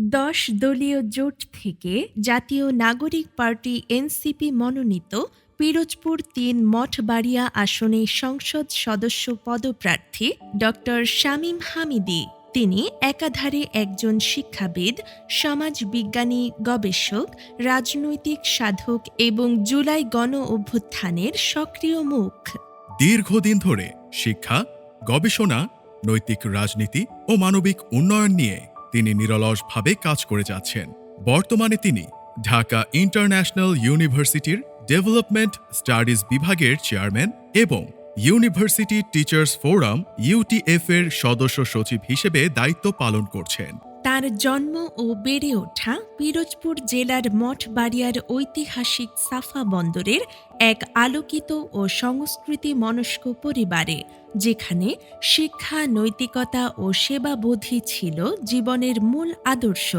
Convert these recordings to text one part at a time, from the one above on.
দশ দলীয় জোট থেকে জাতীয় নাগরিক পার্টি এনসিপি মনোনীত পিরোজপুর তিন মঠবাড়িয়া আসনে সংসদ সদস্য পদপ্রার্থী ডক্টর শামীম হামিদি। তিনি একাধারে একজন শিক্ষাবিদ সমাজবিজ্ঞানী গবেষক, রাজনৈতিক সাধক এবং জুলাই গণ অভ্যুত্থানের সক্রিয় মুখ। দীর্ঘদিন ধরে শিক্ষা, গবেষণা, নৈতিক রাজনীতি ও মানবিক উন্নয়ন নিয়ে তিনি নিরলসভাবে কাজ করে যাচ্ছেন। বর্তমানে তিনি ঢাকা ইন্টারন্যাশনাল ইউনিভার্সিটির ডেভেলপমেন্ট স্টাডিজ বিভাগের চেয়ারম্যান এবং ইউনিভার্সিটি টিচার্স ফোরাম ইউটিএফ এর সদস্য সচিব হিসেবে দায়িত্ব পালন করছেন। তার জন্ম ও বেড়ে ওঠা পিরোজপুর জেলার মঠবাড়িয়ার ঐতিহাসিক সাফা বন্দরের এক আলোকিত ও সংস্কৃতি মনস্ক পরিবারে, যেখানে শিক্ষা, নৈতিকতা ও সেবাবোধই ছিল জীবনের মূল আদর্শ।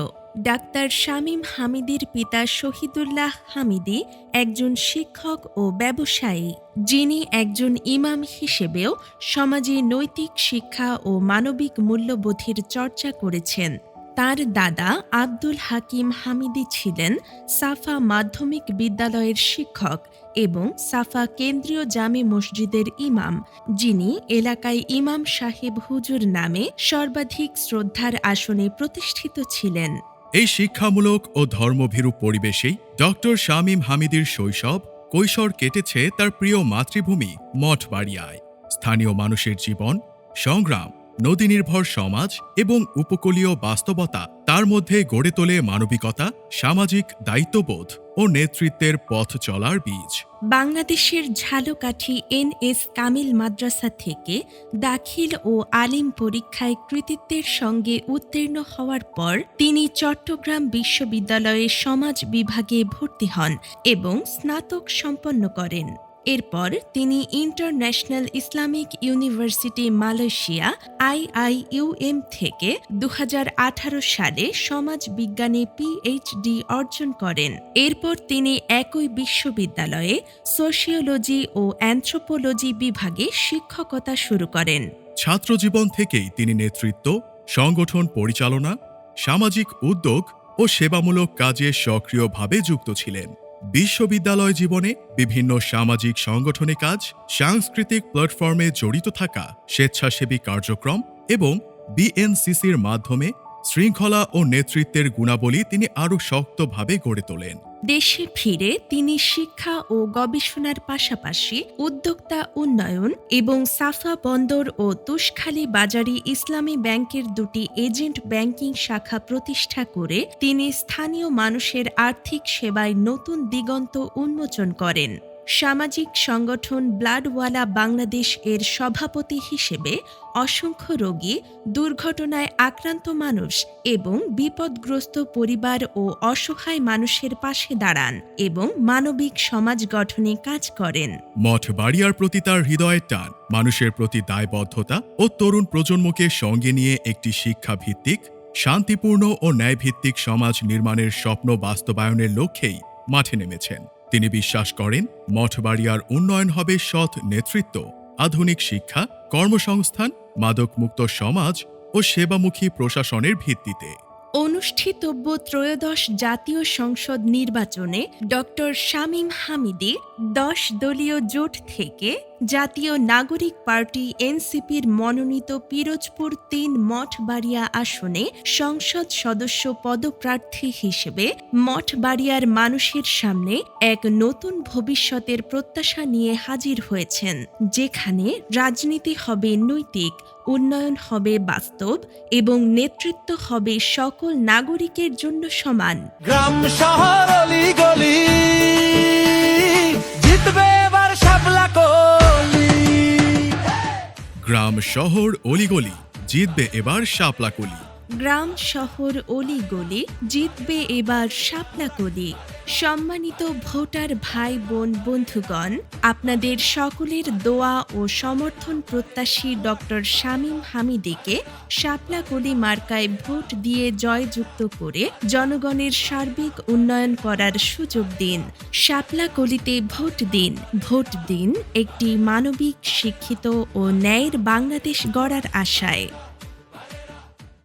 ডাক্তার শামীম হামিদির পিতা শহীদুল্লাহ হামিদি একজন শিক্ষক ও ব্যবসায়ী, যিনি একজন ইমাম হিসেবেও সমাজে নৈতিক শিক্ষা ও মানবিক মূল্যবোধের চর্চা করেছেন। তার দাদা আব্দুল হাকিম হামিদি ছিলেন সাফা মাধ্যমিক বিদ্যালয়ের শিক্ষক এবং সাফা কেন্দ্রীয় জামে মসজিদের ইমাম, যিনি এলাকায় ইমাম সাহেব হুজুর নামে সর্বাধিক শ্রদ্ধার আসনে প্রতিষ্ঠিত ছিলেন। এই শিক্ষামূলক ও ধর্মভীরু পরিবেশেই ডক্টর শামীম হামিদির শৈশব কৈশোর কেটেছে তার প্রিয় মাতৃভূমি মঠবাড়িয়ায়। স্থানীয় মানুষের জীবন, সংগ্রাম নদী নির্ভর সমাজ এবং উপকূলীয় বাস্তবতা তার মধ্যে গড়ে তোলে মানবিকতা, সামাজিক দায়িত্ববোধ ও নেতৃত্বের পথ চলার বীজ। বাংলাদেশের ঝালকাঠি এন এস কামিল মাদ্রাসা থেকে দাখিল ও আলিম পরীক্ষায় কৃতিত্বের সঙ্গে উত্তীর্ণ হওয়ার পর তিনি চট্টগ্রাম বিশ্ববিদ্যালয়ে সমাজ বিভাগে ভর্তি হন এবং স্নাতক সম্পন্ন করেন। এরপর তিনি International Islamic University Malaysia, IIUM থেকে দু হাজার আঠারো সালে সমাজ বিজ্ঞানে পিএইচডি অর্জন করেন। এরপর তিনি একই বিশ্ববিদ্যালয়ে সোশিওলজি ও অ্যানথ্রোপোলজি বিভাগে শিক্ষকতা শুরু করেন। ছাত্রজীবন থেকেই তিনি নেতৃত্ব, সংগঠন পরিচালনা, সামাজিক উদ্যোগ ও সেবামূলক কাজে সক্রিয়ভাবে যুক্ত ছিলেন। বিশ্ববিদ্যালয় জীবনে বিভিন্ন সামাজিক সংগঠনে কাজ, সাংস্কৃতিক প্ল্যাটফর্মে জড়িত থাকা, স্বেচ্ছাসেবী কার্যক্রম এবং বিএনসিসির মাধ্যমে শৃঙ্খলা ও নেতৃত্বের গুণাবলী তিনি আরও শক্তভাবে গড়ে তোলেন। দেশে ফিরে তিনি শিক্ষা ও গবেষণার পাশাপাশি উদ্যোক্তা উন্নয়ন এবং সাফা বন্দর ও তুষখালী বাজারি ইসলামী ব্যাংকের দুটি এজেন্ট ব্যাংকিং শাখা প্রতিষ্ঠা করে তিনি স্থানীয় মানুষের আর্থিক সেবায় নতুন দিগন্ত উন্মোচন করেন। সামাজিক সংগঠন ব্লাডওয়ালা বাংলাদেশ এর সভাপতি হিসেবে অসংখ্য রোগী, দুর্ঘটনায় আক্রান্ত মানুষ এবং বিপদগ্রস্ত পরিবার ও অসহায় মানুষের পাশে দাঁড়ান এবং মানবিক সমাজ গঠনে কাজ করেন। মঠ বাড়িয়ার প্রতি তার হৃদয়ের টান, মানুষের প্রতি দায়বদ্ধতা ও তরুণ প্রজন্মকে সঙ্গে নিয়ে একটি শিক্ষাভিত্তিক, শান্তিপূর্ণ ও ন্যায়ভিত্তিক সমাজ নির্মাণের স্বপ্ন বাস্তবায়নের লক্ষ্যেই মাঠে নেমেছেন। তিনি বিশ্বাস করেন, মঠবাড়িয়ার উন্নয়ন হবে সৎ নেতৃত্ব, আধুনিক শিক্ষা, কর্মসংস্থান, মাদকমুক্ত সমাজ ও সেবামুখী প্রশাসনের ভিত্তিতে। অনুষ্ঠিতব্য ত্রয়োদশ জাতীয় সংসদ নির্বাচনে ডক্টর শামীম হামিদি দশ দলীয় জোট থেকে জাতীয় নাগরিক পার্টি এনসিপির মনোনীত পিরোজপুর তিন মঠবাড়িয়া আসনে সংসদ সদস্য পদপ্রার্থী হিসেবে মঠবাড়িয়ার মানুষের সামনে এক নতুন ভবিষ্যতের প্রত্যাশা নিয়ে হাজির হয়েছেন, যেখানে রাজনীতি হবে নৈতিক, উন্নয়ন হবে বাস্তব এবং নেতৃত্ব হবে সকল নাগরিকের জন্য সমান। গ্রাম, শহর গলি শহর অলিগলি জিতবে এবার শাপলাকলি গ্রাম শহর অলিগলি জিতবে এবার শাপলাকলি সম্মানিত ভোটার ভাই বোন বন্ধুগণ, আপনাদের সকলের দোয়া ও সমর্থন প্রত্যাশী ডক্টর শামীম হামিদিকে শাপলাকলি মার্কায় ভোট দিয়ে জয়যুক্ত করে জনগণের সার্বিক উন্নয়ন করার সুযোগ দিন। শাপলাকলিতে ভোট দিন। ভোট দিন একটি মানবিক, শিক্ষিত ও ন্যায়ের বাংলাদেশ গড়ার আশায়।